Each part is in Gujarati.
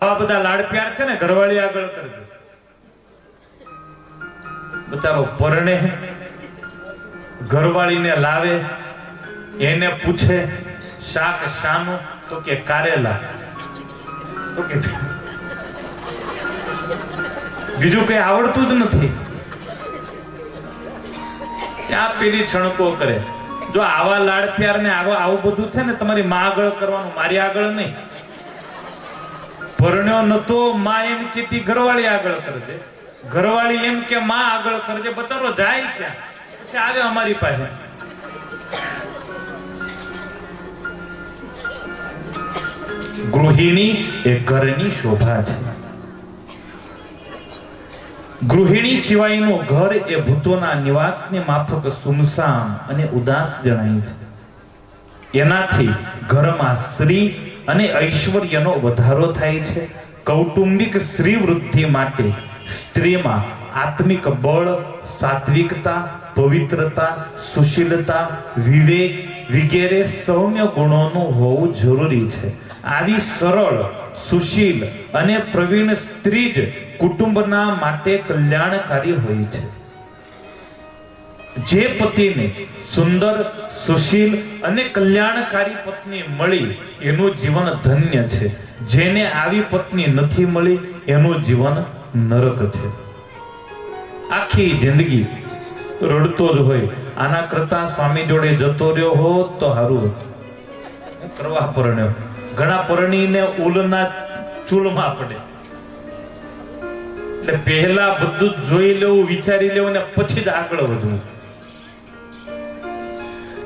આ બધા લાડ પ્યાર છે ને, ઘરવાળી આગળ કરજો. બચારો, પરણે ઘરવાળીને લાવે, એને પૂછે, શાક શાનું? તો કે કારેલા. તો કે બીજું કઈ આવડતું જ નથી. ત્યાં પેલી છણકો કરે? જો આવા લાડ પ્યાર ને આવા આવું બધું છે ને, તમારી માં આગળ કરવાનું, મારી આગળ નહીં. પરણ્યો નતો માં એમ કેતી ઘરવાળી આગળ કરજે. ઘરવાળી એમ કે, માં આગળ કરજે. બચારો, જાય ક્યાં? પછી આવે અમારી પાસે. ગૃહિણી એ ઘરની શોભા છે. ગૃહિણી સિવાયનું ઘર એ ભૂતોના નિવાસને માફક સુમસામ અને ઉદાસ જણાય છે. એનાથી ઘરમાં શ્રી અને ઐશ્વર્યનો વધારો થાય છે. કૌટુંબિક સ્ત્રી વૃદ્ધિ માટે સ્ત્રીમાં આત્મિક બળ, સાત્વિકતા, પવિત્રતા, સુશીલતા, વિવેક વગેરે સૌમ્ય ગુણોનું હોવું જરૂરી છે. આવી સરળ, સુશીલ અને પ્રવીણ સ્ત્રી જ કુટુંબના માટે કલ્યાણકારી હોય છે. જે પતિને સુંદર, સુશીલ અને કલ્યાણકારી પત્ની મળી, એનું જીવન ધન્ય છે. જેને આવી પત્ની નથી મળી, એનું જીવન નરક છે. આખી જિંદગી રડતો જ હોય. આના કરતા સ્વામી જોડે જતો રહ્યો હોત તો સારું હતું. કરવા પરણ્યો? ઘણા પરણીને ઉલના ચૂલમાં પડે. એટલે પહેલા બધું જોઈ લેવું, વિચારી લેવું ને પછી જ આગળ વધવું.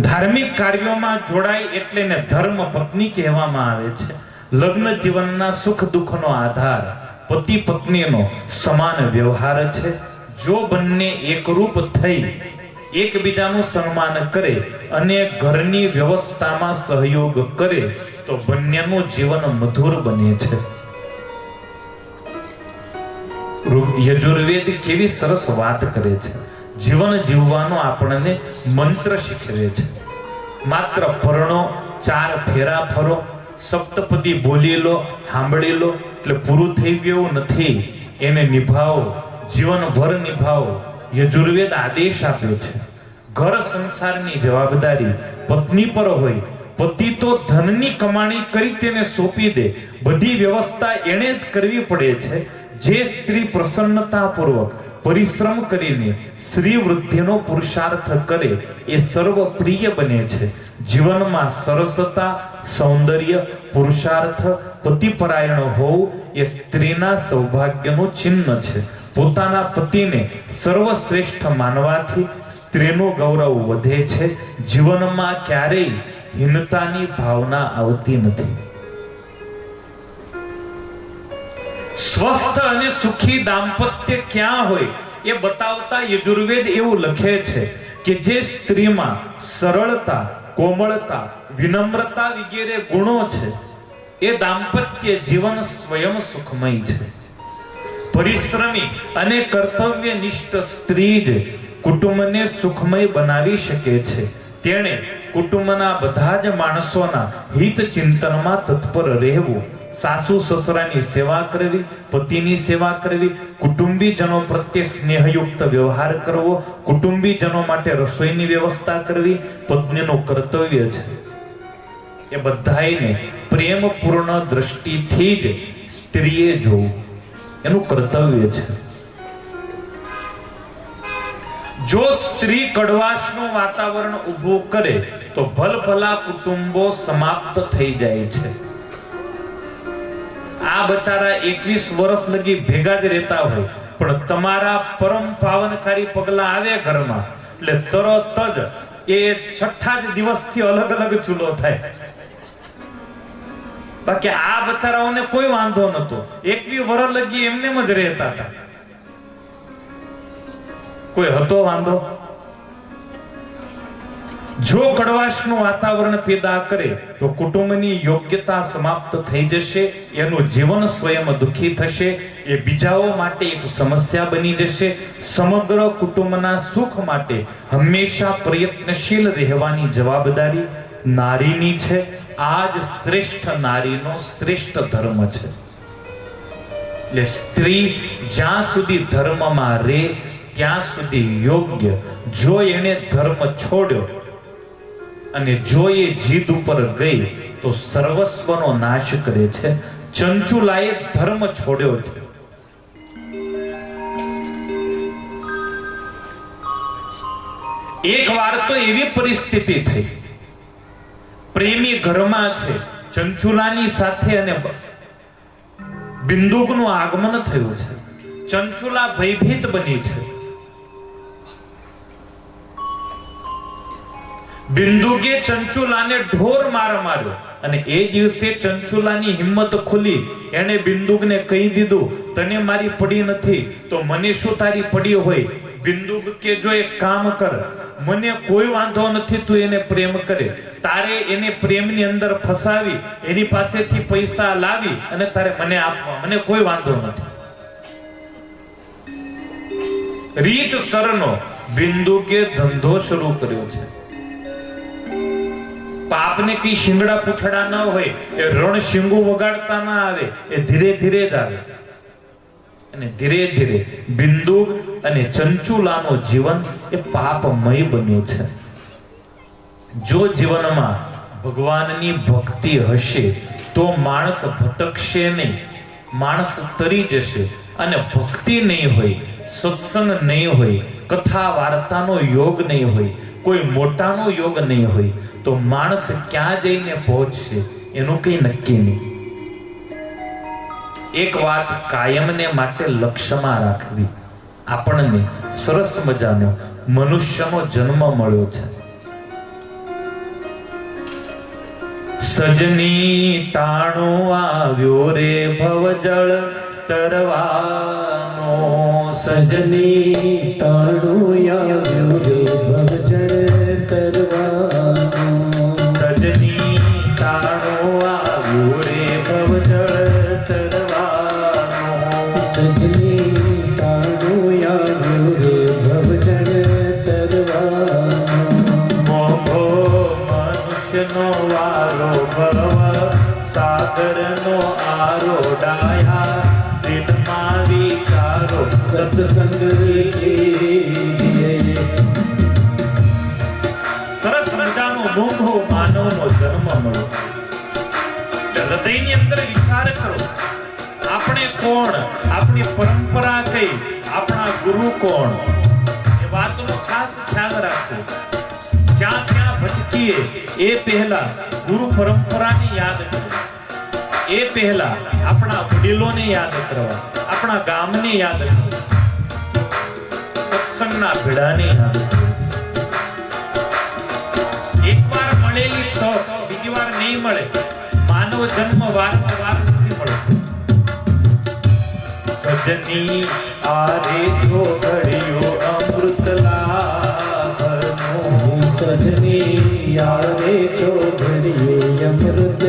ધાર્મિક કાર્યોમાં જોડાય એટલે ધર્મ પત્ની કહેવામાં આવે છે. લગ્ન જીવનના સુખ દુઃખનો આધાર પતિ પત્નીનો સમાન વ્યવહાર છે. જો બંને એકરૂપ થઈ, એકબીજાનું સન્માન કરે અને ઘરની વ્યવસ્થામાં સહયોગ કરે, તો બંનેનું જીવન મધુર બને છે. યજુર્વેદ કેવી સરસ વાત કરે છે. જીવન જીવવાનો આપણને મંત્ર શીખવે છે. માત્ર પરણો ચાર ફેરા ફરો સપ્તપદી બોલી લો સાંભળી લો એટલે પૂરું થઈ ગયું નથી. એને નિભાવો, જીવનભર નિભાવો. યજુર્વેદ આદેશ આપ્યો છે. ઘર સંસારની જવાબદારી પત્ની પર હોય, પતિ તો ધનની કમાણી કરી તેને સોંપી દે. બધી વ્યવસ્થા એણે જ કરવી પડે છે. જે સ્ત્રી પ્રસન્નતાપૂર્વક પરિશ્રમ કરીને શ્રી વૃદ્ધિનો પુરુષાર્થ કરે એ સર્વ પ્રિય બને છે. જીવનમાં સરસતા, સૌંદર્ય, પુરુષાર્થ, પતિપરાયણ હોવું એ સ્ત્રીના સૌભાગ્યનું ચિહ્ન છે. પોતાના પતિને સર્વશ્રેષ્ઠ માનવાથી સ્ત્રીનું ગૌરવ વધે છે. જીવનમાં ક્યારેય હીનતાની ભાવના આવતી નથી. સ્વસ્થ અને સુખી દાંપત્ય ક્યાં હોય એ બતાવતા યજુર્વેદ એવું લખે છે કે જે સ્ત્રીમાં સરળતા, કોમળતા, વિનમ્રતા વગેરે ગુણો છે, એ દાંપત્ય જીવન સ્વયં સુખમય છે. પરિશ્રમી અને કર્તવ્યનિષ્ઠ સ્ત્રી જ કુટુંબને સુખમય બનાવી શકે છે. તેણે કુટુંબના બધા જ માણસોના હિત ચિંતનમાં તત્પર રહેવું સાસુ સસરાની સેવા કરવી, પતિની સેવા કરવી, કુટુંબીજનો પ્રત્યે સ્નેહયુક્ત વ્યવહાર કરવો, કુટુંબીજનો માટે રસોઈની વ્યવસ્થા કરવી, પત્નીનું કર્તવ્ય છે. એ બધાને પ્રેમપૂર્ણ દ્રષ્ટિથી જ સ્ત્રીએ જોવું. એનું કર્તવ્ય છે. જો સ્ત્રી કડવાશનું વાતાવરણ ઊભું કરે, તો ભલભલા કુટુંબો સમાપ્ત થઈ જાય છે. આ બચારા એકવીસ વર્ષ લગી ભેગા જ રહેતા હોય. પણ તમારા પરમ પાવનકારી પગલા આવે ઘરમાં, એટલે તરત જ એ છઠ્ઠા જ દિવસથી અલગ અલગ ચૂલો થાય. બાકી આ બચારાઓને કોઈ વાંધો નતો એકવી વર્ષ લગી એમને જ રહેતા હતા. કોઈ હતો વાંધો? જો કડવાશનું વાતાવરણ પેદા કરે, તો કુટુંબની યોગ્યતા સમાપ્ત થઈ જશે, એનું જીવન સ્વયં દુઃખી થશે, એ બીજાઓ માટે એક સમસ્યા બની જશે. સમગ્ર કુટુંબના સુખ માટે હંમેશા પ્રયત્નશીલ રહેવાની જવાબદારી નારીની છે. આ જ શ્રેષ્ઠ નારીનો શ્રેષ્ઠ ધર્મ છે. એટલે સ્ત્રી જ્યાં સુધી ધર્મમાં રહે, ત્યાં સુધી યોગ્ય. જો એને ધર્મ છોડ્યો અને જો એ જીદ ઉપર ગઈ, તો સર્વસ્વનો નાશ કરે છે. ચંચુલાએ ધર્મ છોડ્યો છે. એક વાર તો એવી પરિસ્થિતિ થઈ. પ્રેમી ઘરમાં છે, ચંચુલાની સાથે અને બિંદુકનું આગમન થયું છે. ચંચુલા ભયભીત બની છે. બિંદુકે ચંચુલાને ઢોર માર માર્યો. અને એ દિવસે ચંચુલાની હિંમત ખુલી. એને બિંદુકને કહી દીધું, તને મારી પડી નથી, તો મને શું તારી પડી હોય? બિંદુક કે જો એક કામ કર. મને કોઈ વાંધો નથી તું એને પ્રેમ કરે. તારે એને પ્રેમની અંદર ફસાવી, એની પાસેથી પૈસા લાવી અને તારે મને આપવા. મને કોઈ વાંધો નથી. રીત સરનો બિંદુકે ધંધો શરૂ કર્યો છે. પાપને કઈ શિંગડા પૂછડા ન હોય, એ રણ શિંગુ વગાડતા ના આવે, એ ધીરે ધીરે જ આવે. અને ધીરે ધીરે બિંદુ અને ચંચુલાનો જીવન એ પાપમય બન્યું છે. જો જીવનમાં ભગવાનની ભક્તિ હશે, તો માણસ ભટકશે નહીં. માણસ તરી જશે અને ભક્તિ નહીં હોય સત્સંગ નહીં હોય કથા વાર્તાનો યોગ નહીં હોય, કોઈ મોટાનો યોગ નહીં હોય, તો માણસ ક્યાં જઈને પહોંચશે એનું કંઈ નક્કી નહીં. એક વાત કાયમને માટે લક્ષ્યમાં રાખવી. આપણને સરસ મજાનો મનુષ્યનો જન્મ મળ્યો છે. સજની ટાણો આવ્યો રે ભવજળ તરવાનો સજની તાણું વિચારો સત્સંગ કીજીએ સરસ મજાનો મોભો માનવનો જન્મ મળ્યો એટલે હૃદયની અંદર વિચાર કરો. આપણે કોણ? આપણી પરંપરા કઈ? આપણા ગુરુ કોણ? એ વાતનો ખાસ ખ્યાલ રાખો. જ્યાં ત્યાં ભટકીએ, એ પહેલા ગુરુ પરંપરાને યાદ કરો. એ પહેલા આપણા વડીલોને યાદ કરવા. આપણા ગામની યાદ કરવા સત્સંગના ભેડાની યાદ. એકવાર મળેલી તો બીજી વાર નહીં મળે. માનવ જન્મ વારમાં વાર નથી મળે સજની આરે જો ઘડિયો અમૃત લાભનો સજની યારે ઘડિયો અમૃત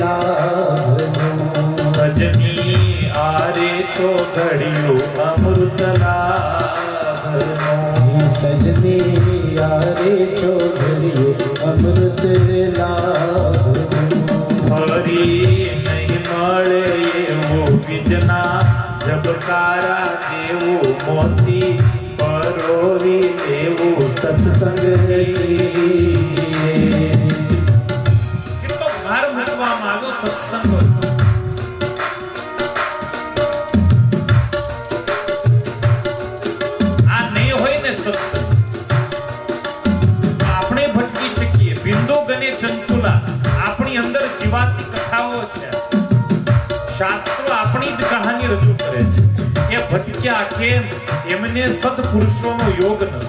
લાભનો સજની છો ઘડ્યો અમૃત લાભનો સજની યારે ચોધરીએ અમૃત લાભનો ફરી નહીં મળે એવો બીજના જબકારા દેવો મોતી પરોવી દેવો સત્સંગ સત્સંગ શાસ્ત્રો આપણી જ કહાની રજૂ કરે છે. એ ભટક્યા કેમ? એમને સદપુરુષોનો યોગ નથી.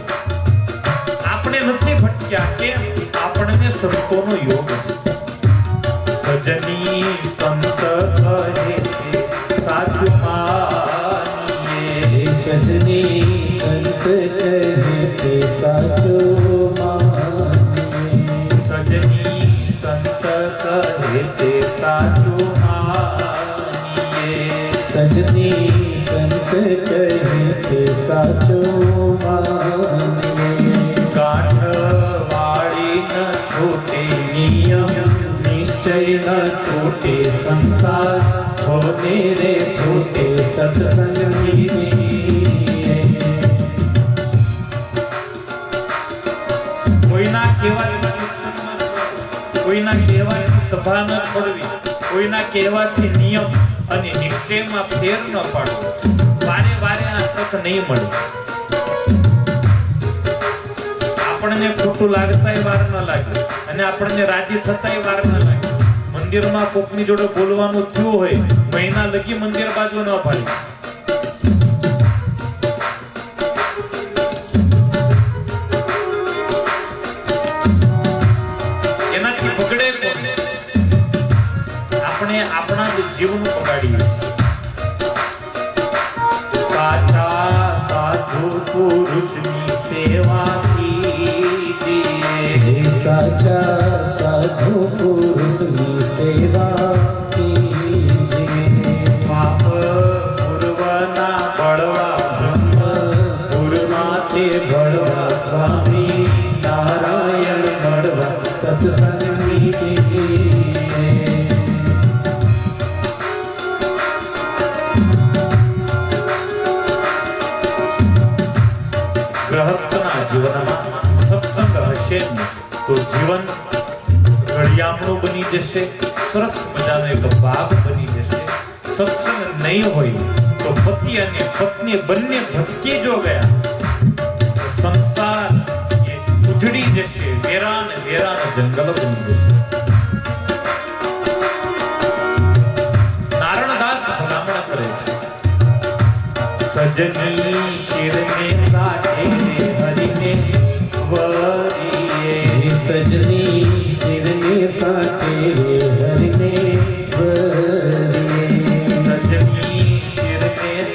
આપણે નથી ભટક્યા કેમ? આપણને સંતોનો યોગ છે. સજની સંત કહે સાચું માનીએ. સજની સંત નિશ્ચય ન તૂટે સંસાર છોને રે તૂટે सत्संग कीजिए કોઈના કહેવાથી સત્સંગમાં જોડાવું, કોઈના કહેવાથી સભા ન છોડવી કોઈના કહેવાથી નિયમ અને નિશ્ચયમાં ફેર ન પાડવો વારે વારે આ તક નહીં મળે આપણને ખોટું લાગતાય વાર ન લાગે અને આપણને રાજી થતાય વાર ન લાગે મંદિરમાં કોકની જોડે બોલવાનું થયું હોય, તો લગી મંદિર બાજુ ન પાડે. આપણે આપણા જ જીવનું સાચા સાધુ સાચા સાધુ પુરુષ सेवा सत्संग कीजिए ગ્રહસ્થના જીવનમાં સત્સંગ સરસ મજાનો એક ભાગ બની જશે. સત્સંગ નહીં હોય તો પતિ અને પત્ની બંને ભટકી જો ગયા. સંસાર એ ઉજડી જશે, વેરાન વેરાન જંગલ બની જશે. નારણદાસ ભલામણ કરે છે. સજની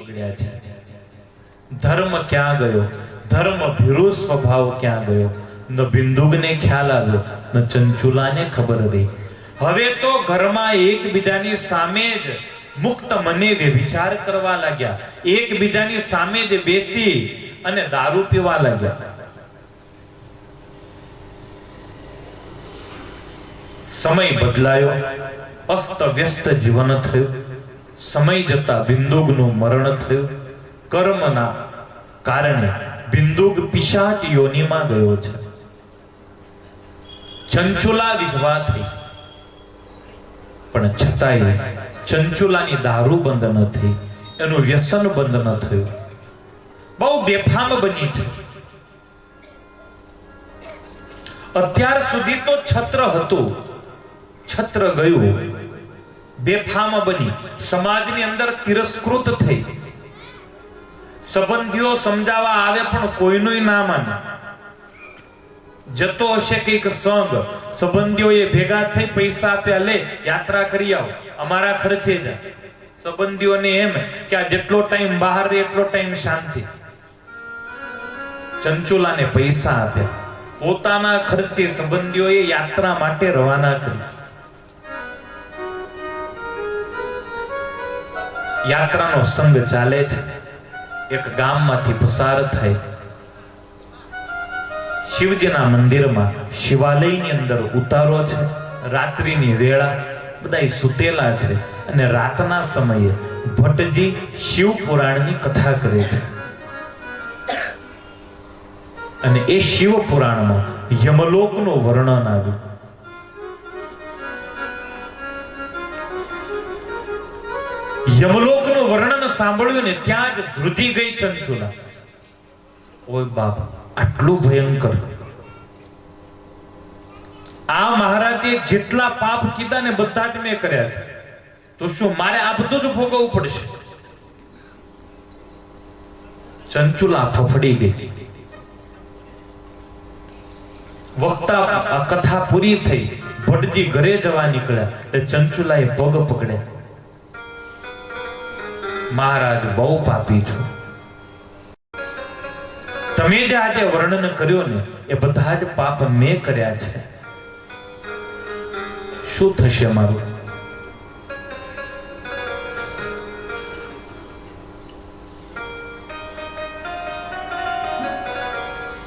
બગડ્યા છે. ધર્મ ક્યાં ગયો? ધર્મ ભીરુ સ્વભાવ ક્યાં ગયો? ન બિંદુગને ખ્યાલ આવ્યો, ન ચંચુલાને ખબર રહી. હવે તો ઘરમાં એકબીજાની સામે જ મુક્ત મને વિચાર કરવા લાગ્યા. એકબીજાની સામે જ બેસી અને દારૂ પીવા લાગ્યા. સમય બદલાયો અસ્ત વ્યસ્ત જીવન થયું. સમય જતા બિંદુકનું મરણ થયું. કર્મના કારણે બિંદુગ પિશાચ યોનિમાં ગયો છે. ચંચુલા વિધવા થઈ. પણ છતાંય ચંચુલાની દારૂ બંધ ન થઈ. એનું વ્યસન બંધ ન થયું. બહુ બેફામ બની છે. અત્યાર સુધી તો છત્ર હતું. છત્ર ગયું. બેફામ બની. સમાજની અંદર તિરસ્કૃત થઈ. સંબંધીઓ સમજાવવા આવે પણ કોઈનું ના માને. જતો હશે કંઈક સંઘ સંબંધીઓ એ ભેગા થઈ પૈસા આપ્યા, લે, યાત્રા કરી આવો. અમારા ખર્ચે જાય સંબંધીઓને એમ કે આ જેટલો ટાઈમ બહાર રહે, એટલો ટાઈમ શાંતિ. ચંચુલાને પૈસા આપ્યા. પોતાના ખર્ચે સંબંધીઓએ યાત્રા માટે રવાના કરી. યાત્રાનો સંઘ ચાલે છે. એક ગામમાંથી પસાર થાય. શિવજીના મંદિરમાં શિવાલયની અંદર ઉતારો છે. રાત્રિની વેળા બધા સુતેલા છે અને રાતના સમયે ભટ્ટજી શિવ પુરાણની કથા કરે છે. અને એ શિવ પુરાણમાં યમલોકનું વર્ણન આવ્યું. યમલોકનું વર્ણન સાંભળ્યું ને ત્યાં જ ધ્રુજી ગઈ ચંચુલા. ઓય બાપ આટલું ભયંકર. આ મહારાજે જેટલા પાપ કીધા ને બધા જ મેં કર્યા છે. તો શું મારે આ બધું જ ભોગવવું પડશે? ચંચુલા ફફડી ગઈ. વક્તા કથા પૂરી થઈ. ભટજી ઘરે જવા નીકળ્યા. એટલે ચંચુલાએ પગ પકડ્યા. મહારાજ, બહુ પાપી છો. તમે જે આજે વર્ણન કર્યો ને, એ બધા જ પાપ મેં કર્યા છે. શું થશે મારું?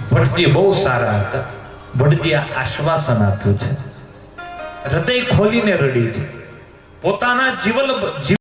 ભટજી બહુ સારા હતા. ભટજીએ આશ્વાસન આપ્યું છે. હૃદય ખોલીને રડી છે. પોતાના જીવન જીવ